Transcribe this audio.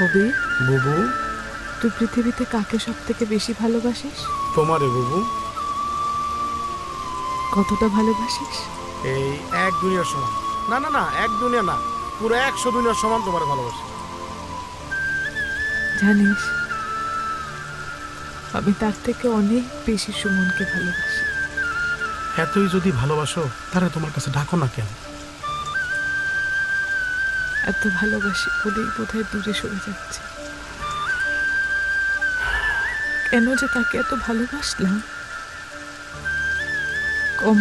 কবির বুবু। তুই পৃথিবীতে কাকে সব থেকে বেশি ভালোবাসিস? তোমারে বুবু। কতটা ভালোবাসিস? এই এক দুনিয়ার সমান। না না না এক দুনিয়া না। পুরো একশো দুনিয়ার সমান তোমার ভালোবাসি। জানিস আমি তার থেকে অনেক বেশি সুমনকে ভালোবাসি। এতই যদি ভালোবাসো তাহলে তোমার কাছে ডাকো না কেন? এত ভালোবাসি বলেই বোধহয় দূরে সরে যাচ্ছে। কেন যে তাকে এত ভালোবাসলাম? কম